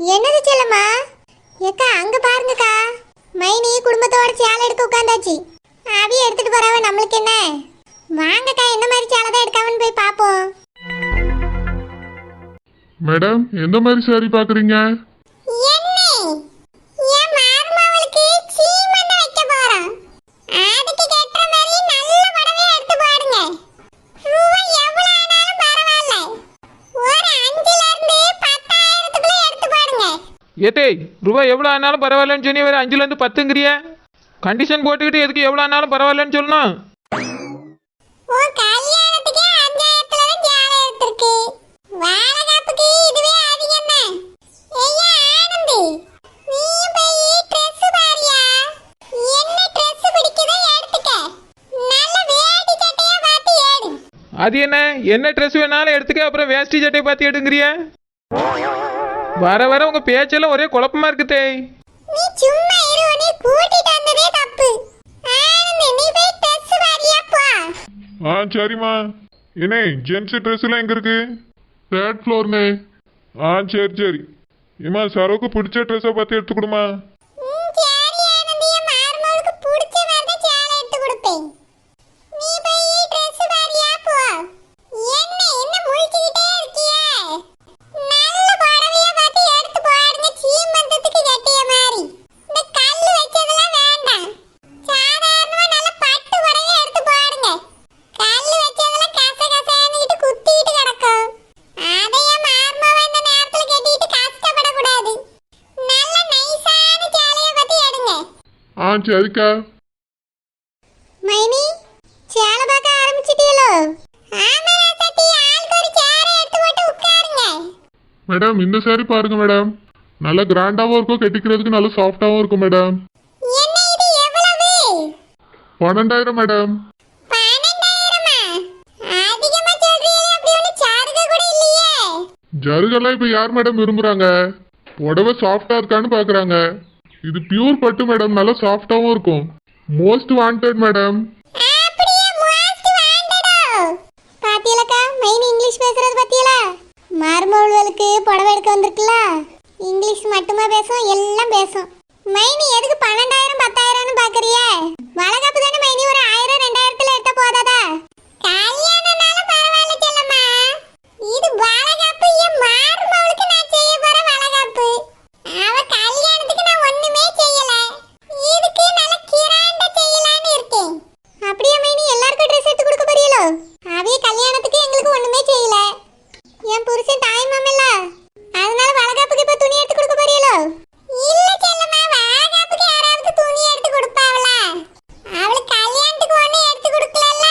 என்னது செல்லம்மா? ஏக்கா அங்க பாருங்கக்கா. மைனி குடும்பத்தோட சேலை எடுக்க உட்காந்தாச்சு. அவிய எடுத்துட்டு போறாவ நம்மளுக்கு என்ன? வாங்கக்கா என்ன மாதிரி சேலை தான் எடுக்காமன்னு போய் பாப்போம். மேடம் எந்த மாதிரி சாரி பாக்குறீங்க என்ன என் மருமவளுக்கு சீமந்த வைக்க போறோம் அதுக்கு கெட்டுற மாதிரி நல்ல புடவை எடுத்து பாருங்க ரூபாய் எவ்வளவு ஆனாலும் பரவாயில்ல ஒரு அஞ்சுல இருந்து பத்தாயிரத்துக்குள்ள எடுத்து பாருங்க ஏத்தேய் ரூபாய் எவ்வளோ ஆனாலும் பரவாயில்லன்னு சொன்னி வேறு அஞ்சுலேருந்து பத்துங்கிறிய? கண்டிஷன் போட்டுக்கிட்டு எதுக்கு எவ்வளோ ஆனாலும் பரவாயில்லன்னு சொல்லணும் சட்டையா அது என்ன? என்ன ட்ரெஸ் வேணாலும் எடுத்துக்க அப்புறம் வேஷ்டி சட்டை பார்த்து எடுங்கிறிய? வர வர உங்கள் பேச்செல்லாம் ஒரே குழப்பமா இருக்கு தேய் நீ சும்மா இரு உன்னை கூட்டிட்டு வந்ததே தப்பு. ஆனந்தி நீ போய் ட்ரெஸ் பாரியா போ. ஆ சரிம்மா. என்னே ஜென்ஸ் ட்ரெஸ் எல்லாம் எங்க இருக்கு? தேர்ட் ஃப்ளோர்னே ஆ சரி சரி. ஏம்மா சரவுக்கு பிடிச்ச ட்ரெஸ்ஸை பார்த்து எடுத்து கொடுமா ம், சரி ஆனந்தி, என் மருமகளுக்கு பிடிச்ச மாதிரி தான் சேலை எடுத்து கொடுப்பேன். நீ போய் dress பாரியா போ. என்ன, இன்னும் முழிச்சுக்கிட்டே இருக்கியே? நல்ல புடவையா பார்த்து எடுத்து போடுங்க, சீமந்தத்துக்கு கட்டிய மாதிரி. இந்த கல்லு வச்சதெல்லாம் வேண்டாம். சாதாரணமா நல்ல பட்டு புடவையா எடுத்து போடுங்க. கல்லு வச்சதெல்லாம் கச கசன்னுகிட்டு குத்திக்கிட்டு கிடக்கும். அதை என் மருமவ இந்த நேரத்துல கட்டிட்டு கஷ்டப்படக்கூடாது நல்ல நைஸான சேலைய பத்தி எடுங்க ஆ சரிக்கா மைனி சேலை பார்க்க ஆரம்பிச்சிட்டீங்களோ ஆமா ராசாத்தி ஆளுக்கு ஒரு சேரை எடுத்து போட்டு உட்காருங்க. மேடம் இந்த சாரி பாருங்க மேடம். நல்ல கிராண்டாவும் இருக்கும் கட்டிக்கிறதுக்கு நல்ல சாஃப்டாவும் இருக்கும் மேடம். என்ன இது எவ்வளவு? பன்னெண்டாயிரம் மேடம். பன்னெண்டாயிரமா? அதிகமா சொல்றீங்க அப்படி ஒண்ணு சாருக கூட இல்லையே. ஜருகெல்லாம் இப்போ யார் மேடம் விரும்புறாங்க? புடவை சாஃப்டா இருக்கான்னு பார்க்கறாங்க இது பியூர் பட்டு மேடம் நல்லா சாஃப்டாவும் இருக்கும். மோஸ்ட் வாண்டட் மேடம் அப்படியே பாத்தியலக்கா மைனி இங்கிலீஷ் பேசுறது பாத்தியலா? மருமகளுக்கு புடவை எடுக்க வந்திருக்குல்ல? இங்கிலீஷ் மட்டுமா பேசும் எல்லாம் பேசும். மைனி எதுக்கு பன்னெண்டாயிரம் பத்தாயிரம்னு பாக்குறிய? வளகாப்பு தானே மைனி ஒரு ஆயிரம் ரெண்டாயிரத்துல எடுத்த போதாதா? கல்யாணம்னாலும் பரவாயில்ல செல்லம்மா. இது வளகாப்பு ஏன் நான் செய்ய போற வளகாப்பு அவ கல்யாணத்துக்கு நான் ஒண்ணுமே செய்யல இதுக்கு நல்ல கிராண்டா செய்யலாம்னு இருக்கேன் அப்படியே மைனி எல்லாருக்கும் ட்ரெஸ் எடுத்து கொடுக்க போறீங்களோ அவிய கல்யாணத்துக்கு எங்களுக்கு ஒண்ணுமே செய்யல என் புருஷன் தாய் மாமல்ல அதனால வளகாப்புக்கு இப்ப துணி எடுத்து கொடுக்க போறீங்களோ இல்ல செல்லம்மா வளகாப்புக்கு யாராவது துணி எடுத்து கொடுப்பாவல அவளுக்கு கல்யாணத்துக்கு ஒண்ணு எடுத்து கொடுக்கலல்ல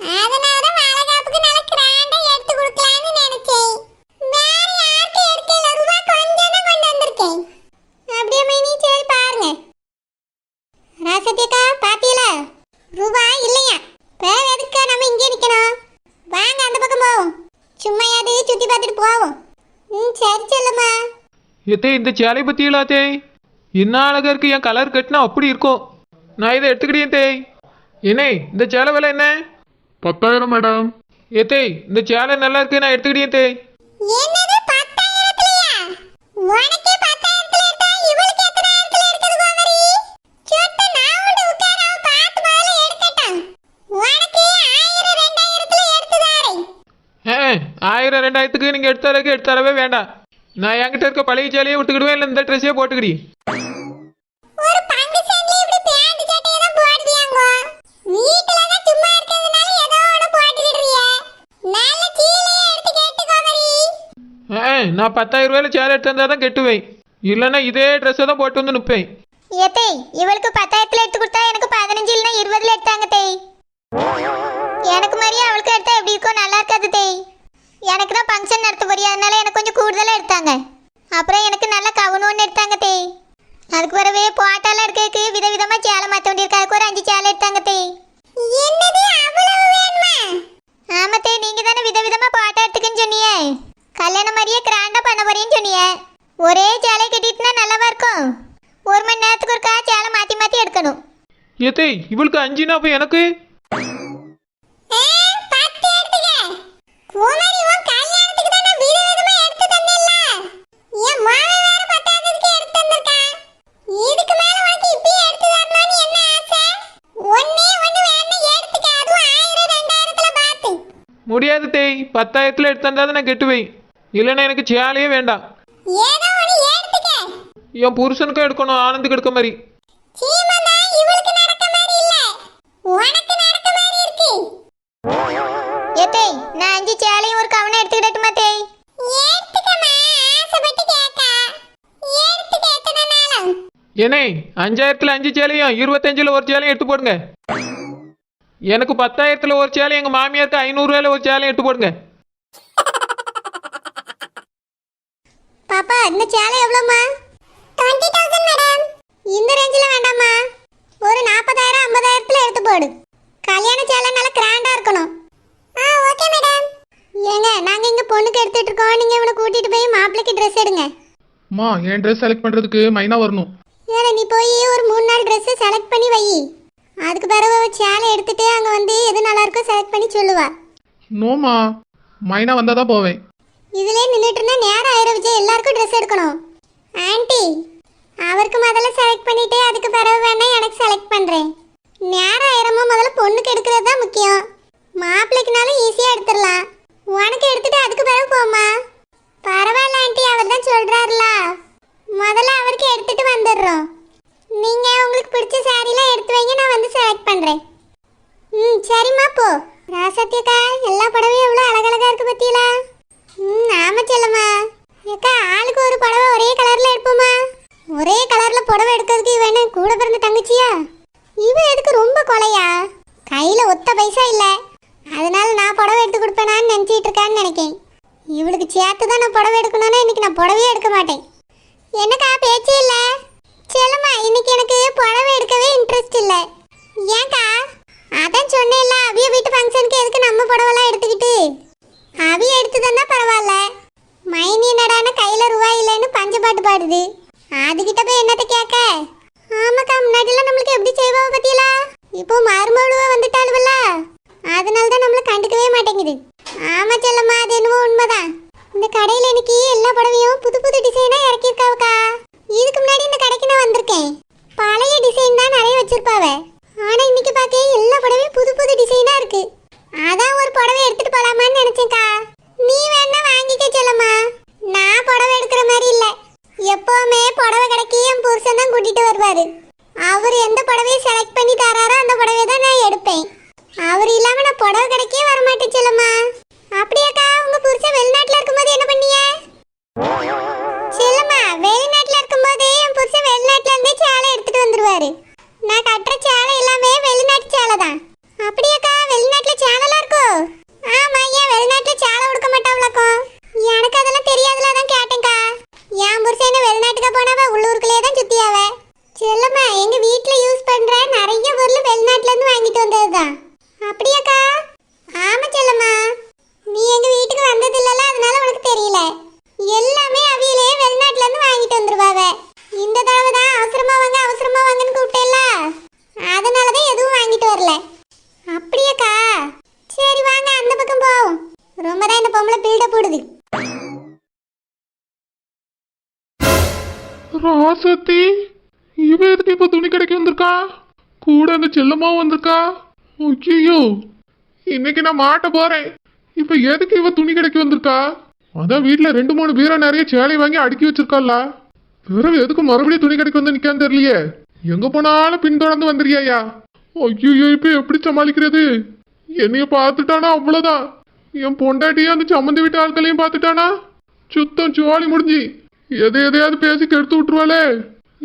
அதனால வளகாப்புக்கு நல்ல கிராண்டா எடுத்து கொடுக்கலாம்னு நினைச்சேன் வேற யாருக்கும் எடுக்கல ரூபா கொஞ்சம் தான் கொண்டு வந்திருக்கேன் அப்படியே மைனி சரி பாருங்க ராசத்தியக்கா பாத்தீங்களா ரூபா இல்லையா வேற எதுக்கா நம்ம இங்கே நிக்கணும் வாங்க அந்த பக்கம் போவோம் சும்மையாவது சுத்தி பார்த்துட்டு போவோம் ம் சரி செல்லுமா ஏத்தே இந்த சேலை பற்றியலா தேய் என்ன அழகா இருக்கு என் கலர் கட்டினா அப்படி இருக்கும். நான் இதை எடுத்துக்கிட்டேன் தேய் என்னே இந்த சேலை விலை என்ன? பத்தாயிரம் மேடம். ஏத்தேய் இந்த சேலை நல்லா இருக்கு நான் எடுத்துக்கிட்டேன் தேய் ஆயிரம் ரெண்டாயிரத்துக்கு நீங்கள் எடுத்தாரக்கு எடுத்தாரவே வேண்டாம். நான் என்கிட்ட இருக்க பழைய சேலையை விட்டுக்கிடுவேன் இல்லை இந்த ட்ரெஸ்ஸே போட்டுக்கிடி. நான் பத்தாயிரம் ரூபாயில சேலை எடுத்து வந்தால் தான் கெட்டுவேன். இல்லைன்னா இதே ட்ரெஸ்ஸை தான் போட்டு வந்து நிற்பேன் ஏத்தே இவளுக்கு பத்தாயிரத்துல எடுத்து கொடுத்தா எனக்கு பதினஞ்சு இல்லைன்னா இருபதுல எடுத்தாங்க தேய் எனக்கு மாதிரியே அவளுக்கு எடுத்தா எப்படி இருக்கும் நல்லா இருக்காது தேய் எனக்கு தான் ஃபங்க்ஷன் நடத்த போறியா அதனால எனக்கு கொஞ்சம் கூடுதலாக எடுத்தாங்க. அப்புறம் எனக்கு நல்ல கவுன் ஒன்று எடுத்தாங்க தேய் அதுக்கு பிறவே போட்டாலாம் எடுக்கிறதுக்கு விதவிதமா சேலை மாற்ற வேண்டியிருக்கு. அதுக்கு ஒரு அஞ்சு சேலை எடுத்தாங்க தேய் என்னது அவ்வளவு வேணுமா? ஆமா தேய் நீங்க தானே விதவிதமா போட்டா எடுத்துக்குன்னு சொன்னியே. கல்யாணம் மாதிரியே கிராண்டா பண்ண போறேன்னு சொன்னியே. ஒரே சேலை கட்டிட்டுனா நல்லாவா இருக்கும்? ஒரு மணி நேரத்துக்கு ஒருக்கா சேலை மாத்தி மாத்தி எடுக்கணும். ஏத்தேய் இவளுக்கு அஞ்சுனா அப்போ எனக்கு? முடியாது தேய். பத்தாயிரத்துல எடுத்தாண்டாத நான் கெட்டுவேன். இல்லைன்னா எனக்கு சேலையே வேண்டாம். என் புருஷனுக்கும் எடுக்கணும் ஆனந்துக்கு எடுக்க மாதிரி. ஏனே அஞ்சாயிரத்தில் அஞ்சு சேலையும் இருபத்தஞ்சில் ஒரு சேலையும் எடுத்து போடுங்க. எனக்கு பத்தாயிரத்தில் ஒரு சேலை எங்கள் மாமியாருக்கு ஐநூறுரூவாயில் ஒரு சேலையும் எடுத்து போடுங்க. பாப்பா இந்த சேலை எவ்வளோம்மா? டுவெண்ட்டி தௌசண்ட் மேடம் இந்த ரேஞ்சில் வேண்டாம்மா. ஒரு நாற்பதாயிரம் ஐம்பதாயிரத்தில் எடுத்து போடு. கல்யாண சேலை நல்லா கிராண்டாக இருக்கணும். ஆ ஓகே மேடம் ஏங்க நாங்கள் இங்கே பொண்ணுக்கு எடுத்துட்டு இருக்கோம். நீங்கள் இவனை கூட்டிகிட்டு போய் மாப்பிள்ளைக்கு ட்ரெஸ் எடுங்க. அம்மா என் ட்ரெஸ் செலக்ட் பண்ணுறதுக்கு மைனா வரணும். ஏன்னா நீ போய் ஒரு மூணு நாள் ட்ரெஸ்ஸை செலக்ட் பண்ணி வை. அதுக்கு பிறகு அவ சேலை எடுத்துட்டு அங்கே வந்து எது நல்லா இருக்கோ செலக்ட் பண்ணி சொல்லுவா. நோமா மைனா வந்தால் தான் போவேன். இதுலயே நின்றுட்டு இருந்தா நேரம் ஆயிரம் விஜய் எல்லாருக்கும் ட்ரெஸ் எடுக்கணும். ஆன்ட்டி அவருக்கு முதல்ல செலக்ட் பண்ணிட்டு அதுக்கு பிறகு வேணா எனக்கு செலக்ட் பண்றேன். நேரம் ஆயிரமோ முதல்ல பொண்ணுக்கு எடுக்கிறது தான் முக்கியம். மாப்பிள்ளைக்குனாலும் ஈஸியா எடுத்துடலாம். உனக்கு எடுத்துட்டு அதுக்கு பிறகு போமா பரவாயில்ல ஆன்ட்டி அவர் தான் சொல்றாருல. முதல்ல அவருக்கு எடுத்துட்டு வந்துடுறோம். நீங்க உங்களுக்கு பிடிச்ச சாரீலாம் எடுத்து வைங்க நான் வந்து செலக்ட் பண்றேன். ம் சரிம்மா போ. ராசத்தியக்கா எல்லா படவையும் எவ்வளோ அழகழகா இருக்கு பத்தியலா ம் ஆமா செல்லம்மா ஏக்கா ஆளுக்கு ஒரு புடவை ஒரே கலர்ல எடுப்போமா ஒரே கலர்ல புடவை எடுக்கிறதுக்கு வேணும் கூட பிறந்த தங்கச்சியா இவ எதுக்கு ரொம்ப கொலையா கையில ஒத்த பைசா இல்ல அதனால நான் புடவை எடுத்து கொடுப்பேனான்னு நினைச்சிட்டு இருக்கான்னு நினைக்கேன் இவளுக்கு சேர்த்து தான் நான் புடவை எடுக்கணும்னா இன்னைக்கு நான் புடவையே எடுக்க மாட்டேன் என்னக்கா பேச்சே இல்ல செல்லம்மா இன்னைக்கு எனக்கு புடவை எடுக்கவே இன்ட்ரெஸ்ட் இல்ல ஏன்க்கா அதான் சொன்னேன்ல அவிய வீட்டு ஃபங்க்ஷனுக்கு எதுக்கு நம்ம புடவைலாம் எடுத்துக்கிட்டு அவி எடுத்து தந்தா பரவாயில்ல மைனி நடான கையில ரூபாய் இல்லைன்னு பஞ்சப்பாட்டு பாடுது அதுகிட்ட போய் என்னத்த கேட்க ஆமாக்கா முன்னாடிலாம் நம்மளுக்கு எப்படி செய்வா பத்தியலா இப்போ மருமழுவ வந்துட்டாளுவல்ல அதனால தான் நம்மள கண்டுக்கவே மாட்டேங்குது ஆமா செல்லம்மா அது என்னவோ உண்மைதான் இந்த கடையில இன்னைக்கு எல்லா புடவையும் புது புது டிசைனா இறக்கியிருக்காவுக்கா இதுக்கு முன்னாடி இந்த கடைக்கு நான் வந்திருக்கேன் பழைய டிசைன் தான் நிறைய வச்சிருப்பாவ ஆனா இன்னைக்கு பார்க்க எல்லா புடவையும் புது புது டிசைனா இருக்கு அதான் ஒரு புடவை எடுத்துட்டு போலாமான்னு நினைச்சேன்க்கா நீ வேணா வாங்கிக்க செல்லம்மா நான் புடவை எடுக்கிற மாதிரி இல்ல எப்பவுமே புடவை கடைக்கு என் புருஷன் தான் இருக்காரு அவர் எந்த புடவையை செலக்ட் பண்ணி தராரோ அந்த புடவையை தான் நான் எடுப்பேன். அவர் இல்லாம நான் புடவை கிடைக்கவே வர மாட்டேன் செல்லம்மா. அப்படியாக்கா உங்க புருஷன் வெளிநாட்டுல சத்தி இவ எதுக்கு இப்போ துணி கடைக்கு வந்திருக்கா? கூட அந்த செல்லமாவும் வந்திருக்கா? ஐயோ இன்னைக்கு நான் மாட்ட போறேன். இப்போ எதுக்கு இவ துணி கடைக்கு வந்திருக்கா? அதான் வீட்டில் ரெண்டு மூணு பீரோ நிறைய சேலை வாங்கி அடுக்கி வச்சிருக்கால பிறகு எதுக்கு மறுபடியும் துணி கடைக்கு வந்து நிற்கான்னு தெரியலையே. எங்க போனாலும் பின்தொடர்ந்து வந்துருக்கியா ஐயோ இப்போ எப்படி சமாளிக்கிறது? என்னைய பார்த்துட்டானா அவ்வளோதான் என் பொண்டாட்டியும் அந்த சம்மந்தி வீட்டு ஆட்களையும் பார்த்துட்டானா? சுத்தம் சுவாலி முடிஞ்சு. எதை எதையாவது பேசி கெடுத்து விட்டுருவாளே.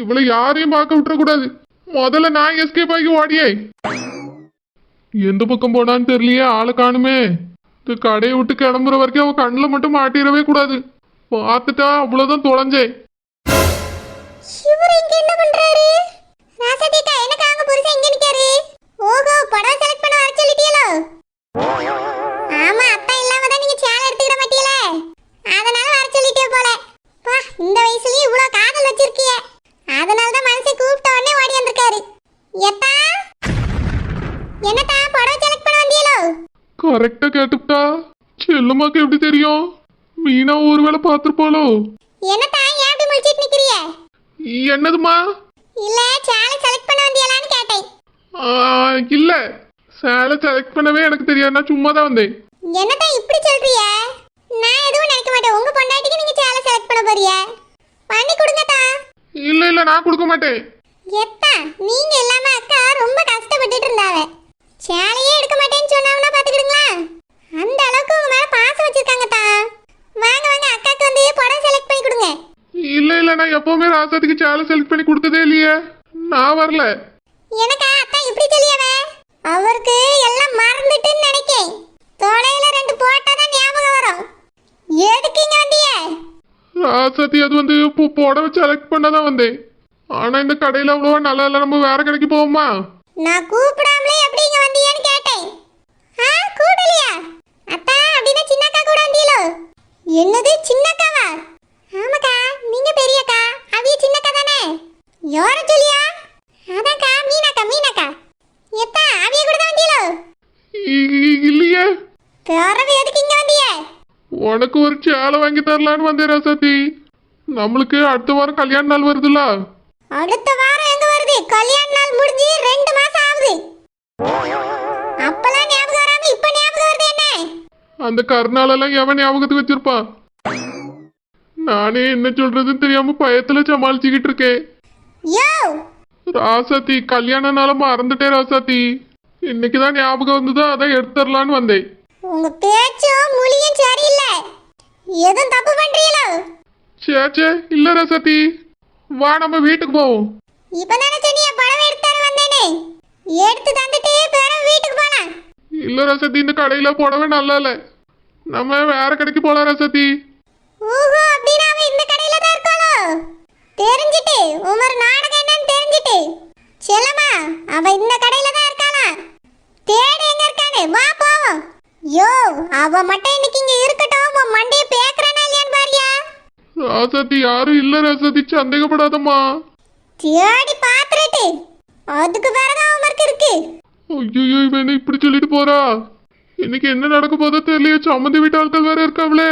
இவளை யாரையும் பார்க்க விட்டுறக்கூடாது. முதல்ல நான் எஸ்கேப் ஆகி ஓடியே. எந்த பக்கம் போனான்னு தெரியலையே ஆளை காணுமே. இந்த கடையை விட்டு கிளம்புற வரைக்கும் அவன் கண்ணில் மட்டும் மாட்டிடவே கூடாது. பார்த்துட்டா அவ்வளோதான் தொலைஞ்சேன் என்ன பண்றாரு? புருஷன் நிக்காரு. ஓஹோ படம் செலக்ட் பண்ண வர சொல்லிட்டீங்களோ ஆமா அப்பா இல்லாம தான் நீங்க சேலை எடுத்துக்கிற மாட்டீங்களே அதனால வர சொல்லிட்டே போல பா இந்த வயசுலயும் இவ்வளவு காதல் வச்சிருக்கிய. அதனால தான் மனசை கூப்பிட்ட உடனே ஓடி வந்திருக்காரு. எத்தா? என்னத்தா படம் செலக்ட் பண்ண வந்தீங்களோ கரெக்டாக கேட்டுவிட்டா செல்லம்மாக்கு எப்படி தெரியும்? மீனா ஒருவேளை பார்த்துருப்பாளோ? என்னத்தா ஏன் அப்படி முழிச்சிட்டு நிக்கிறிய? என்னதுமா இல்ல சேலை செலக்ட் பண்ண வந்தீங்களான்னு கேட்டேன். ஆ, இல்ல. சேலை செலக்ட் பண்ணவே எனக்கு தெரியாது. நான் சும்மா தான் வந்தேன். என்னதான் இப்படி சொல்றிய? நான் எதுவும் நினைக்க மாட்டேன். உங்க பொண்டாட்டிக்கு நீங்க சேலை செலக்ட் பண்ண போறிய? பண்ணி கொடுங்கத்தா இல்ல இல்ல நான் கொடுக்க மாட்டேன். எத்தா நீங்க இல்லாம அக்கா ரொம்ப கஷ்டப்பட்டுட்டு இருந்தாவ. சேலையே எடுக்க மாட்டேன்னு சொன்னாங்கன்னா பாத்துக்கிடுங்களா? அந்த அளவுக்கு உங்க மேல பாசம் வச்சிருக்காங்க தா. வாங்க வாங்க அக்காக்கு வந்து புடவை செலக்ட் பண்ணி கொடுங்க. இல்ல இல்ல நான் எப்பவுமே ராசாத்திக்கு சேலை செலக்ட் பண்ணி கொடுத்ததே இல்லையே. நான் வரல. எனக்கா? அத்தா இப்படி சொல்லியவ? அவருக்கு எல்லாம் மறந்துட்டுன்னு நினைக்கேன். தொடையில ரெண்டு போட்டாதான் ஞாபகம் வரும். எதுக்கு இங்க வந்தீங்க ராசாத்தி அது வந்து இப்போ புடவை செலக்ட் பண்ண தான் வந்தேன். ஆனா இந்த கடையில அவ்வளோவா நல்லா இல்லை. நம்ம வேற கடைக்கு போவோமா? நான் கூப்பிடாமலே எப்படி இங்க வந்தீங்கன்னு கேட்டேன். ஆ கூடலையா அத்தா அப்படின்னா சின்னக்கா கூட வந்தீங்களோ? என்னது சின்னக்காவா ஆமாக்கா நீங்க பெரியக்கா அவிய சின்னக்கா தானே யார சொல்லியா அதான்க்கா மீனாக்கா மீனாக்கா எத்தா அவிய கூட தான் வந்தீங்களோ இ- இ- இல்லையே பிறவு எதுக்கு இங்க வந்தீங்க உனக்கு ஒரு சேலை வாங்கி தரலான்னு வந்தேன் ராசாத்தி நம்மளுக்கு அடுத்த வாரம் கல்யாண நாள் வருதுல்ல? அடுத்த வாரம் எங்க வருது? கல்யாண நாள் முடிஞ்சு ரெண்டு மாசம் ஆகுது. அப்பெல்லாம் ஞாபகம் வராம இப்ப ஞாபகம் வருது என்ன? அந்த கருநாளெல்லாம் எவன் ஞாபகத்துக்கு வச்சிருப்பான்? நானே என்ன சொல்றதுன்னு தெரியாம பயத்துல சமாளிச்சுக்கிட்டு இருக்கேன். யோ! ராசாத்தி கல்யாண நாள மறந்துட்டேன் ராசாத்தி இன்னைக்கு தான் ஞாபகம் வந்ததோ அதான் எடுத்துடலான்னு வந்தேன். உங்க பேச்சும் மொழியும் சரியில்லை. எதுவும் தப்பு பண்றீங்களோ? சே சே இல்ல ராசாத்தி வா நம்ம வீட்டுக்கு போவோம். இப்ப நினைச்ச நீ பழம் எடுத்து தர வந்தேனே? எடுத்து தந்துட்டு பிறகு வீட்டுக்கு போலாம். இல்ல ராசாத்தி இந்த கடையில புடவை நல்லா இல்ல. நம்ம வேற கடைக்கு போலாம் ராசாத்தி ஊஹோ அப்படின்னா அவ இந்த கடையில தான் இருக்காளோ தெரிஞ்சிட்டு உமர் நாடகம் என்னன்னு தெரிஞ்சிட்டு. செல்லம்மா அவ இந்த கடையில தான் இருக்காளா? தேடு எங்க இருக்கானு வா யோ அவ மட்டும் இன்னைக்கு இங்க இருக்கட்டும். உன் மண்டைய பேக்குறானா இல்லையான்னு பாரியா. ராசாத்தி யாரும் இல்ல ராசாத்தி சந்தேகப்படாதம்மா. தேடி பாத்துட்டு அதுக்கு பிறகு உமருக்கு இருக்கு. ஐயோ இவன் என்ன இப்படி சொல்லிட்டு போறா? இன்னைக்கு என்ன நடக்க போதோ தெரியலையே. சம்மந்தி வீட்டு ஆட்கள் வேற இருக்காங்களே